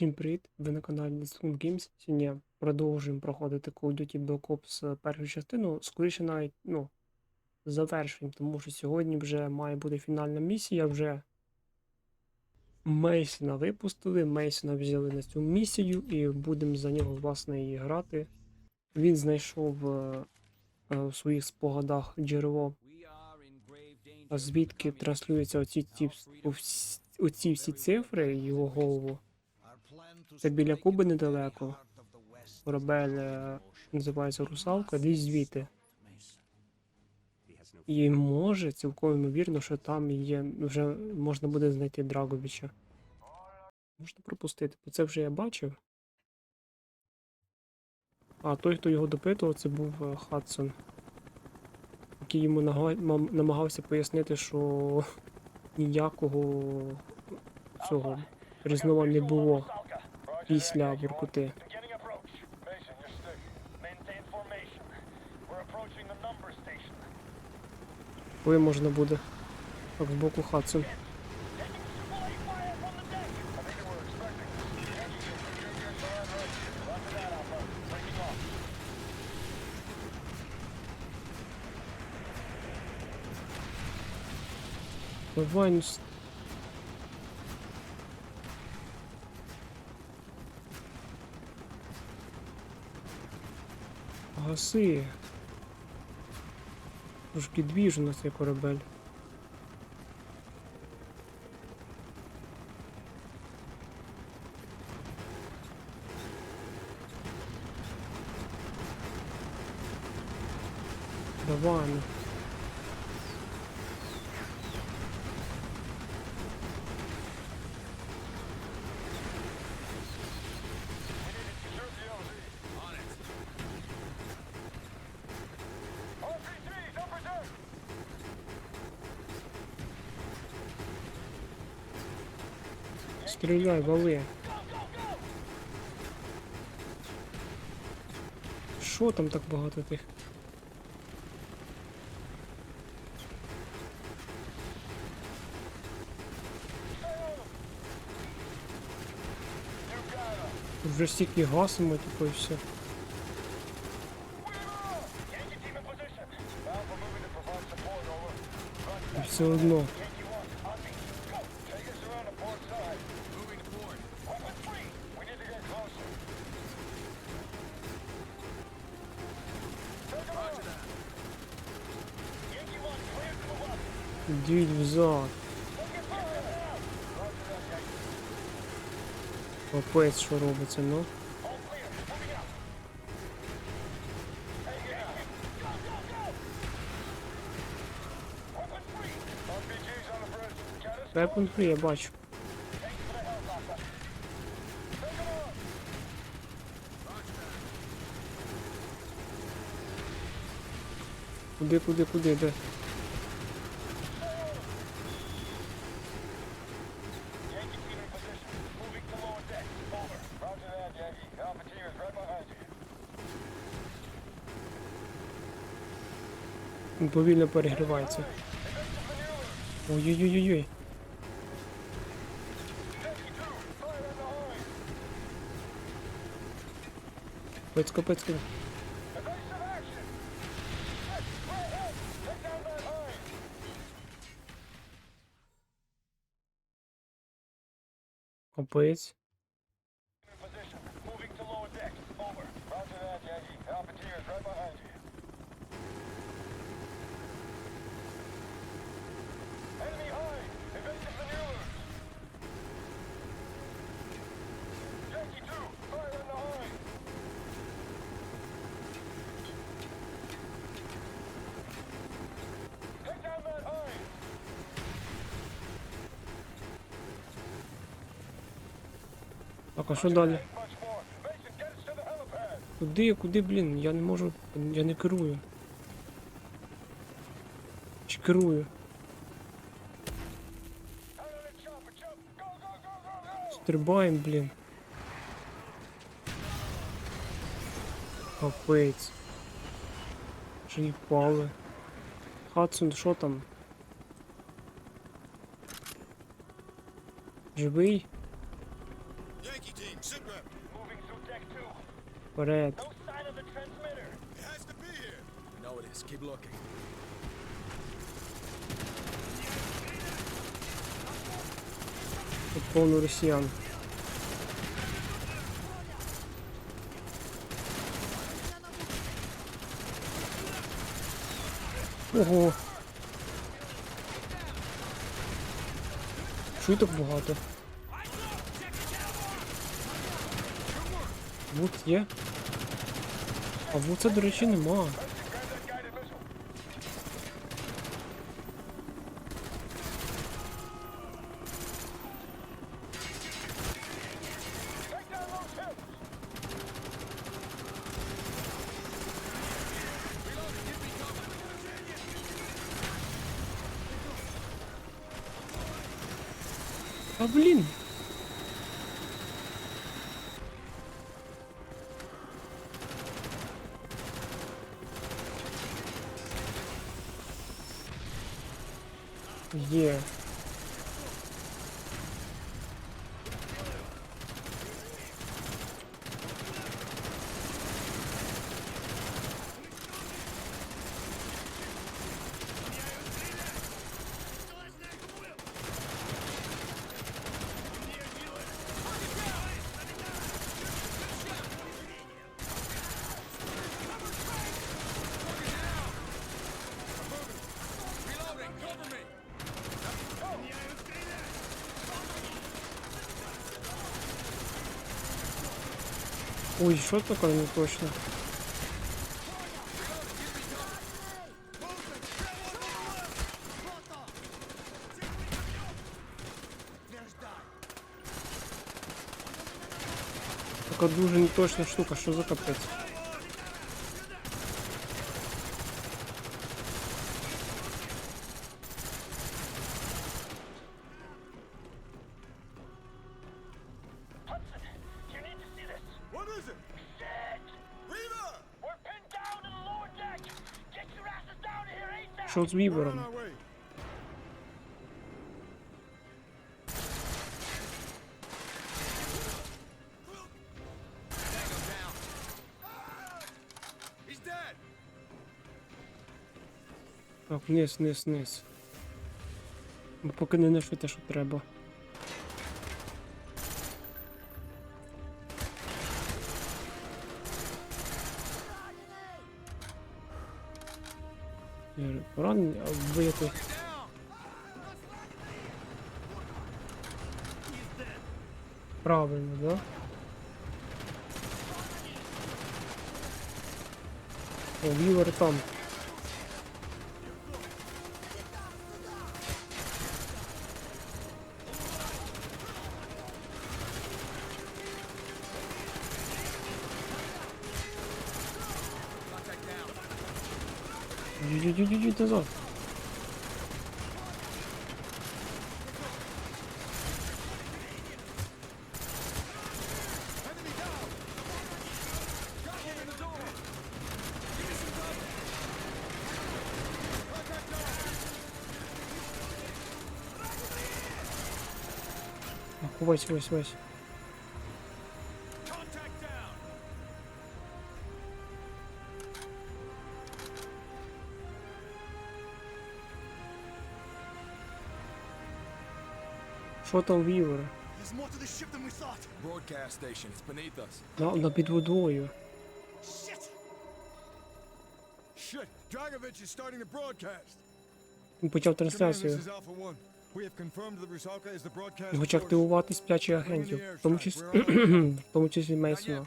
Всім привіт! Ви на каналі Discount Games. Сьогодні продовжуємо проходити Call of Duty Black Ops е, першу частину. Скоріше навіть, ну, завершуємо, тому що сьогодні вже має бути фінальна місія. Вже Мейсона випустили, Мейсона взяли на цю місію і будемо за нього, власне, і грати. Він знайшов е, е, у своїх спогадах джерело, звідки транслюються оці, вс- оці всі цифри, його голову. Це біля Куби недалеко. Корабель е, називається Русалка, десь звідти. І може, цілком ймовірно, що там є, вже можна буде знайти Драговича. Можна пропустити, бо це вже я бачив. А той, хто його допитував, це був е, Хадсон. Який йому намагався пояснити, що ніякого цього різнова не було після Воркути. Beginning approach. Mason, you're stick. Maintain formation. We're approaching the number station. Коли можна буде. Так, збоку Хадсон. Taking supply Гаси. Трошки двіж у нас є корабель. Давай, ну. Стріляй, вали. Що там так багато тих? Вже стільки гасимо, типу, і все. Team in я бачу. Thanks for the help, Alpha. Take 'em on. Куди, куди, куди, де? Повільно перегрівається. Ой-ой-ой-ой. Yankee two, fire Так, а що далі? Куди, куди, блін? Я не можу. Я не керую. Чи керую? Стрибаємо, блін. Капець. Вже і впали. Хадсон, що там? Живий? Looking. Тут повно росіян. Ого. Чого так багато? Вуд є? А вуца, до речі, нема. Є. Ой, що таке не точно? Така дуже неточна штука, що за капець? Що з вівером? Так, вниз, вниз, вниз. Поки не знайшли те, що треба. Якось. Down. Правильно, да? О, вівер там. Йдіть назад. Enemy down. Got It's beneath us. На, на під водою. Shit! Dragovich is starting the broadcast. Він почав this трансляцію. Хоче активувати сплячих агентів, в тому числі, в тому числі Мейсона. To.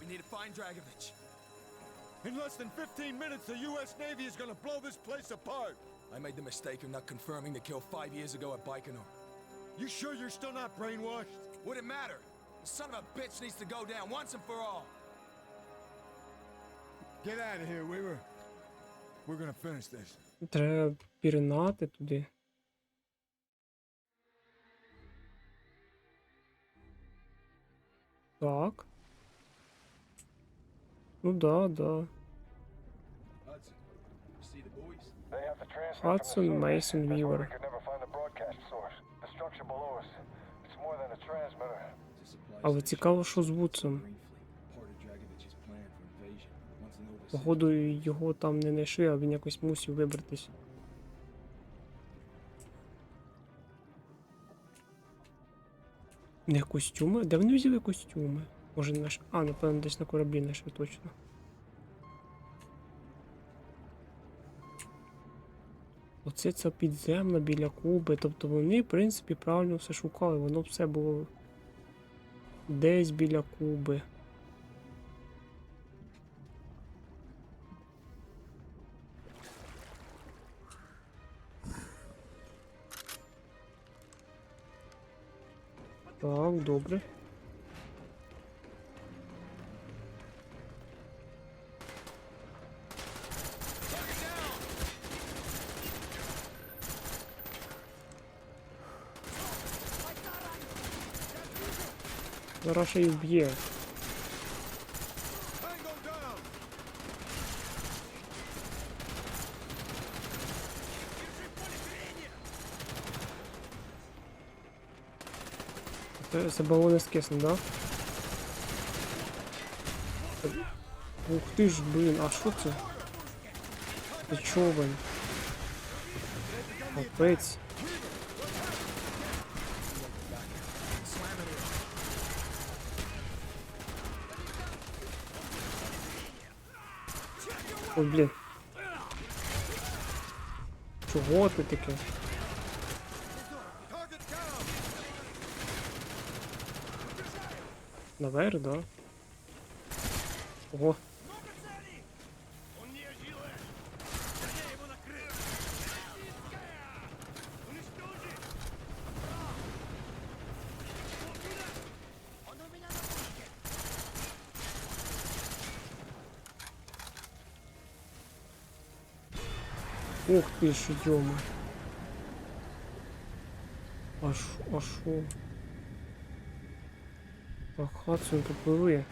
In less than 15 minutes, the U.S. Navy is gonna blow this place apart. I made the mistake of not confirming the kill five years ago at Baikonur. You sure you're still not brainwashed? Would it matter? The son of a bitch needs to go down once and for all. Get out of here, Weaver. We're gonna finish this. Треба пірнати туди. Так. Ну да, да. Hudson, you see Але цікаво, що з Вудсом. Походу, його там не знайшли, а він якось мусив вибратись. Не костюми? Де вони взяли костюми? Може наш. А, напевно, десь на кораблі знайшли точно. Оце ця підземна біля Куби. Тобто вони, в принципі, правильно все шукали. Воно все було десь біля Куби. Так, добре. Зараз ще й вб'є. Tango down! Це, це балони скисне, да? Ух ти ж, блін, а що це? Це човен. Капець. Ой, блін. Чого ти таке? Наверх, да? Ого. Ж, йома. А шо, а шо? Так, Хадсон попливи.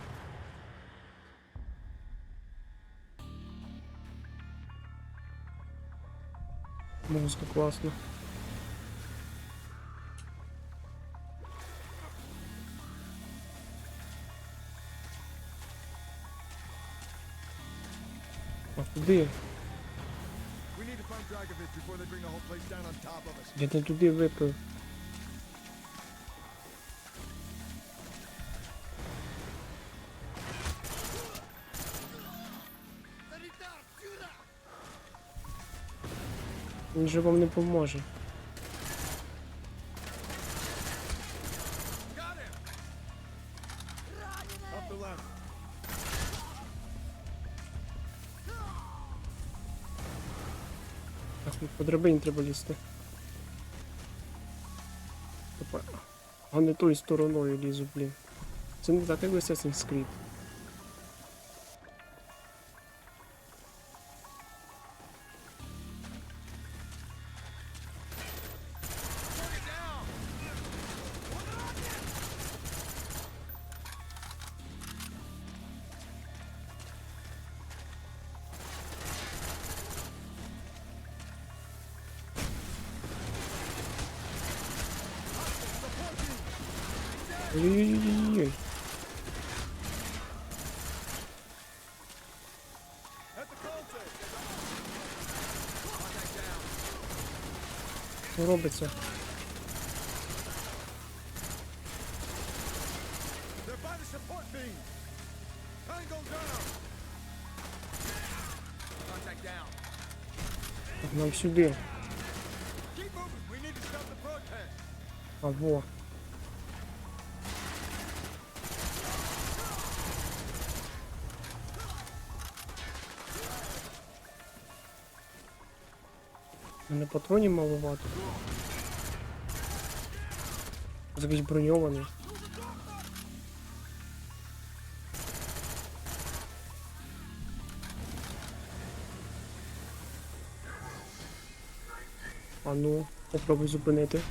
Музыка классно. А куди? Я не туди випив. Він же вам не поможе. По драбині треба лізти. Опа. А не тою стороною лізу, блін. Це не так, як в Assassin's Creed. To stop the protest! А во. Патронів маловато. Якийсь броньований. А ну, попробуй зупинити.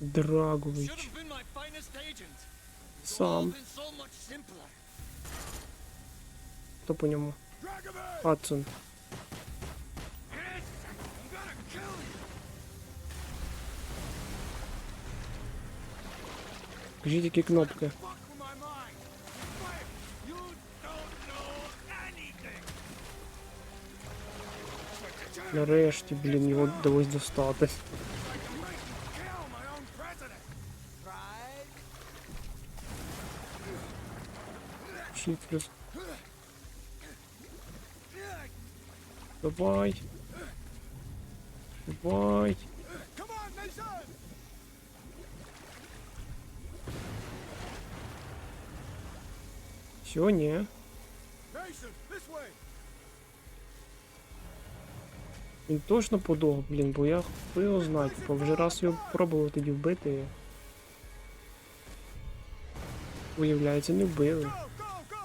Драгович. Сам. Хто по ньому? Адсон. Кажіть які кнопки. Нарешті, блін, його довелось достати. Чіплюс. Давай. Давай. Come on, Mason. Все, ні. Mason, this way. Він точно подох, блін, бо я хто його знає, типу, вже раз його пробував тоді вбити. Виявляється, не вбили. Go, go, go,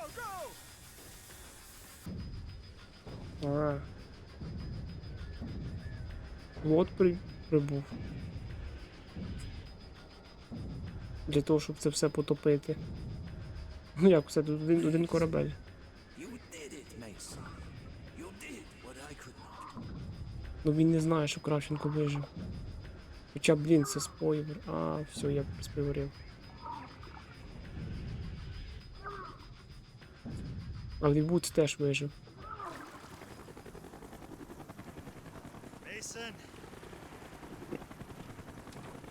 go. А. От при... прибув. Для того, щоб це все потопити. Ну як все, тут один, один корабель. Ну він не знає, що Кравченко вижив. Хоча, блін, це спойлер. А, все, я спойлерив. Але Вудс теж вижив.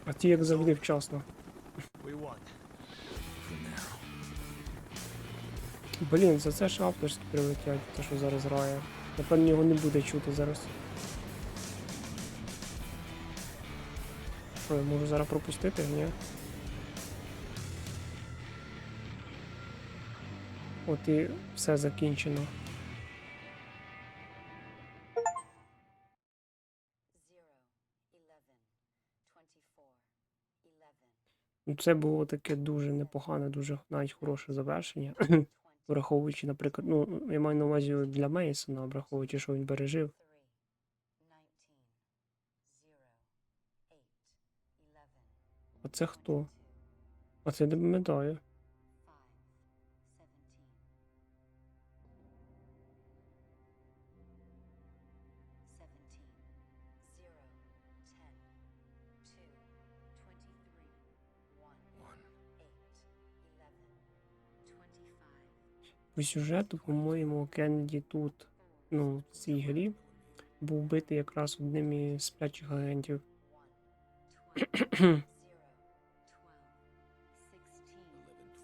А ті, як завжди, вчасно. Блін, за це ж авторські прилетять, те, що зараз грає. Напевно, його не буде чути зараз. Що, я можу зараз пропустити? Ні. От і все закінчено. Це було таке дуже непогане, дуже навіть хороше завершення. Враховуючи, наприклад, ну, я маю на увазі для Мейсона, враховуючи, що він пережив. А це хто? А це не пам'ятаю. По сюжету, по-моєму, Кеннеді тут, ну, в цій грі, був вбитий якраз одним із сплячих агентів.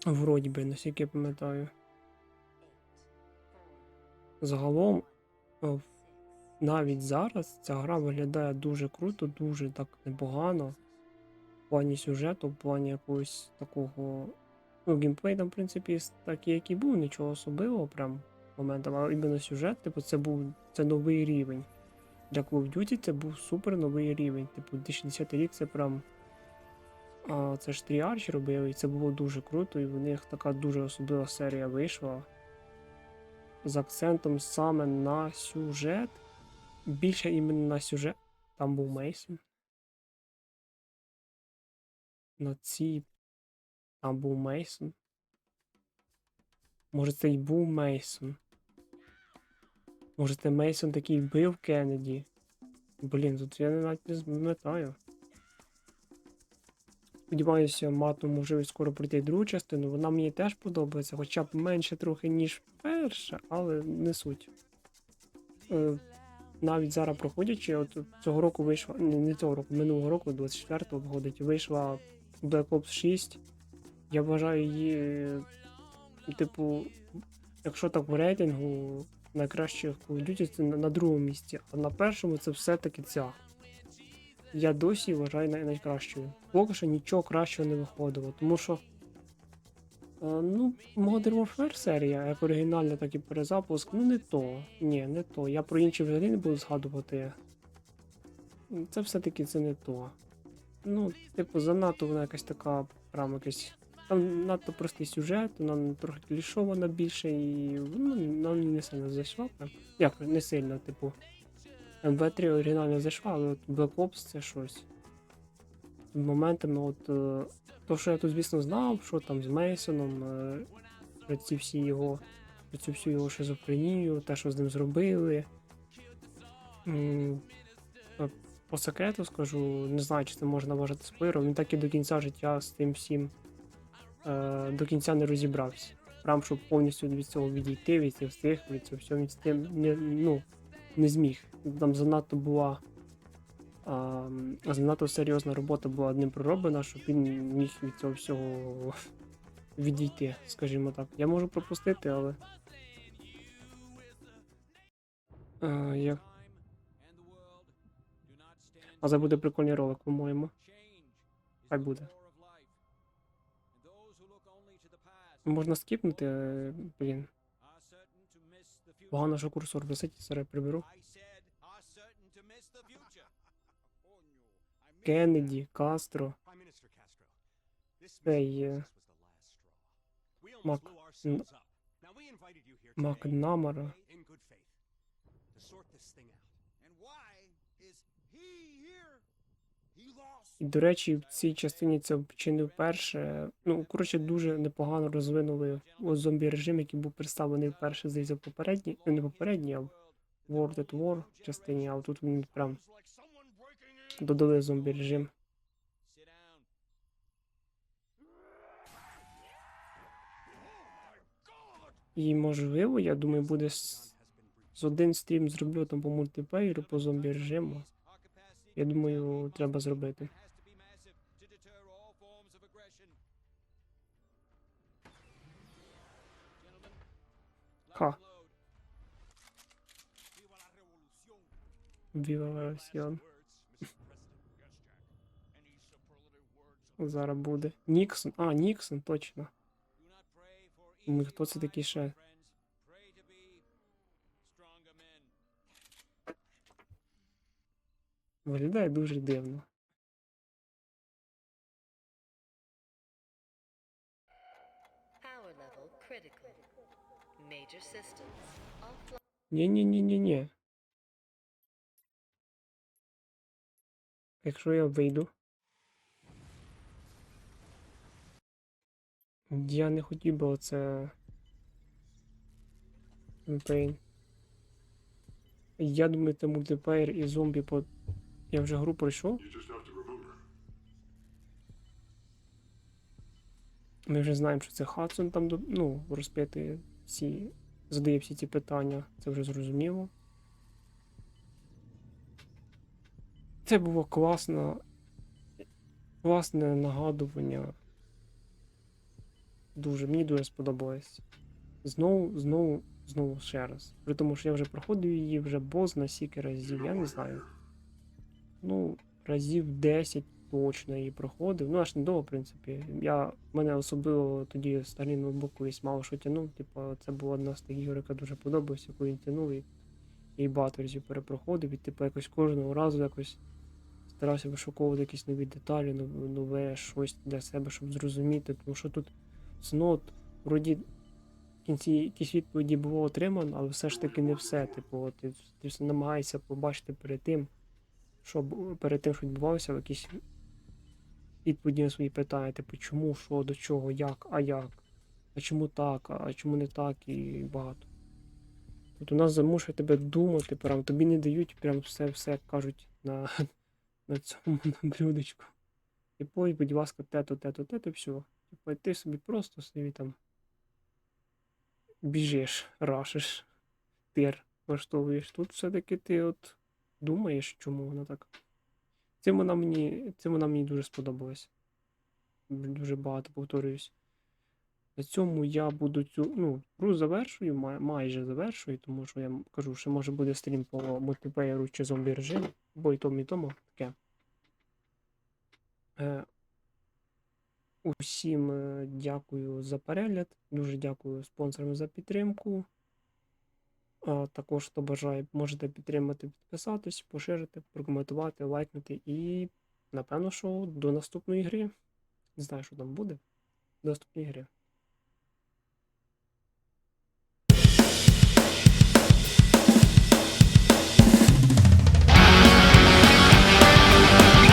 Вроді би, наскільки я пам'ятаю. Загалом, навіть зараз ця гра виглядає дуже круто, дуже так непогано. В плані сюжету, в плані якогось такого. Ну, геймплей там, в принципі, такий, який був, нічого особливого, прям моментом, а іменно сюжет, типу, це був це новий рівень. Для Call of Duty це був супер новий рівень. Типу, 2010 рік це прям. А, це ж Treyarch робили, і це було дуже круто, і в них така дуже особлива серія вийшла. З акцентом саме на сюжет. Більше іменно на сюжет. Там був Мейсон. На цій. Там був Мейсон. Може, це й був Мейсон. Може, це Мейсон такий вбив Кеннеді. Блін, тут я навіть не пам'ятаю. Сподіваюся, матиму можливість скоро пройти другу частину. Вона мені теж подобається, хоча б менше трохи, ніж перша, але не суть. Е, навіть зараз проходячи, от цього року вийшла, не, не цього року, минулого року, 24-го виходить, вийшла Black Ops 6. Я вважаю її, е, типу, якщо так в рейтингу найкращих Call це на, на другому місці, а на першому це все-таки ця. Я досі вважаю най- найкращою. Поки що нічого кращого не виходило, тому що. е, Ну, Modern Warfare серія, як оригінальна, так і перезапуск, ну не то. Ні, не то. Я про інші взагалі не буду згадувати. Це все-таки це не то. Ну, типу, занадто вона якась така, прям якась. Там надто простий сюжет, вона трохи клішована більше і ну, нам не сильно зайшла. Як не сильно, типу. МВ3 оригінально зайшла, але от Black Ops це щось. Моментами, от. е, То, що я тут, звісно, знав, що там з Мейсоном, е, про ці всі його, про цю всю його шизофренію, те, що з ним зробили. Е, По секрету скажу, не знаю, чи це можна вважати спойлером, він так і до кінця життя з тим всім е, до кінця не розібрався. Прям щоб повністю від цього відійти, від цих всіх, від цього всього, тим не, ну, не зміг. Там занадто була. А, занадто серйозна робота була ним пророблена, щоб він міг від цього всього відійти, скажімо так. Я можу пропустити, але. А, я... А це буде прикольний ролик, по-моєму. Хай буде. Можна скіпнути, блін. Погано, що курсор висить, зараз приберу. Кеннеді, Кастро. Цей е, Мак... Макнамара. І, до речі, в цій частині це чи не вперше. Ну, коротше, дуже непогано розвинули зомбі режим, який був представлений вперше, здається, в попередній, ну, не попередній, а в World at War частині, а тут він прям додали зомбі режим. І можливо, я думаю, буде з один стрім зроблю там по мультиплеєру, по зомбі режиму. Я думаю, треба зробити. Ха. La Зараз буде. Ніксон. А, Ніксон, точно. Ну, хто це такий ще? Виглядає дуже дивно. Ні-ні-ні-ні-ні. Якщо я вийду. Я не хотів би оце. Campaign. Я думаю, це мультиплеєр і зомбі по. Я вже гру пройшов. Ми вже знаємо, що це Хадсон там ну, розпитує всі, задає всі ці питання, це вже зрозуміло. Це було класно. Класне нагадування. Дуже, мені дуже сподобалось. Знову, знову, знову ще раз. При тому, що я вже проходив її вже бозна стільки разів, я не знаю. Ну, разів 10 точно її проходив. Ну, аж не довго, в принципі. Я, мене особливо тоді старий ноутбук колись мало що тягнув. Типу, це була одна з тих ігор, яка дуже подобалася, яку він тягнув і, і багато разів перепроходив. І типу якось кожного разу якось старався вишуковувати якісь нові деталі, нов- нове щось для себе, щоб зрозуміти. Тому що тут все одно, от, вроді в кінці якісь відповіді було отримано, але все ж таки не все. Типу, ти, ти все намагаєшся побачити перед тим, що перед тим, що відбувалося, якісь відповіді на свої питання, типу, чому, що, до чого, як, а як, а чому так, а чому не так, і багато. От у нас замушує тебе думати, прям тобі не дають прям все, все як кажуть на, на цьому на блюдечку. Типу, будь ласка, те-то, те-то, те-то, все. Типу, ти собі просто собі там біжиш, рашиш, тир влаштовуєш. Тут все-таки ти от думаєш, чому воно так. Цим вона мені, цим вона мені дуже сподобалась. Дуже багато повторююсь. На цьому я буду цю ну, гру завершую, май- майже завершую, тому що я кажу, що може буде стрім по мультиплеєру чи зомбі режиму, бо і тому, і тому таке. Е, усім е, дякую за перегляд. Дуже дякую спонсорам за підтримку. Також, хто бажає, можете підтримати, підписатись, поширити, прокоментувати, лайкнути. І напевно, що до наступної гри. Не знаю, що там буде. До наступної гри.